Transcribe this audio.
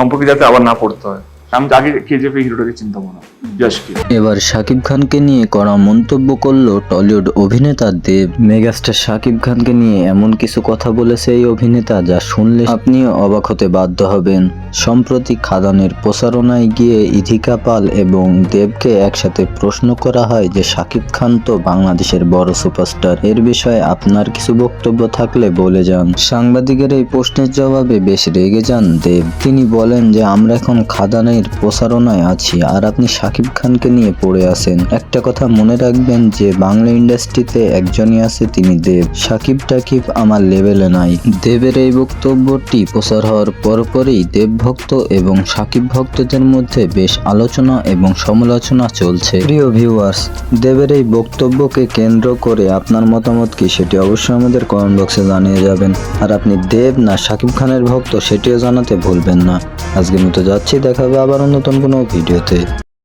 সম্পর্কে যাতে আবার না পড়তে হয়। আমি আগে কেজিএফ হিরোটাকে চিন্তাম না যশকে। এবার শাকিব খানকে নিয়ে করা মন্তব্য করল টলিউড অভিনেতা দেব। মেগাস্টার শাকিব খানকে নিয়ে এমন কিছু কথা বলেছে এই অভিনেতা যা শুনলে আপনি অবাক হতে বাধ্য হবেন। সম্প্রতি খাদানের প্রচারণায় গিয়ে ইথিকা পাল এবং দেবকে একসাথে প্রশ্ন করা হয় যে শাকিব খান তো বাংলাদেশের বড় সুপারস্টার। এর বিষয়ে আপনার কিছু বক্তব্য থাকলে বলে যান। সাংবাদিকের এই প্রশ্নের জবাবে বেশ রেগে যান দেব। তিনি বলেন যে আমরা এখন খাদানের প্রচারণায় আছি আর আপনি শাকিব খানকে নিয়ে পড়ে আছেন। একটা কথা মনে রাখবেন যে বাংলা ইন্ডাস্ট্রিতে একজনই আছে তিনি দেব। শাকিব টাকিব আমার লেভেলে নাই। দেবের এই বক্তব্যটি প্রচার হওয়ার পরপরই দেব ভক্ত এবং শাকিব ভক্তদের মধ্যে বেশ আলোচনা এবং সমালোচনা চলছে। প্রিয় ভিউয়ার্স দেবের এই বক্তব্যকে কেন্দ্র করে আপনার মতামত কি সেটি অবশ্যই আমাদের কমেন্ট বক্সে জানিয়ে যাবেন। আর আপনি দেব না শাকিব খানের ভক্ত সেটিও জানাতে ভুলবেন না। আজকের মতো যাচ্ছি দেখা হবে আবার নতুন কোনো ভিডিওতে।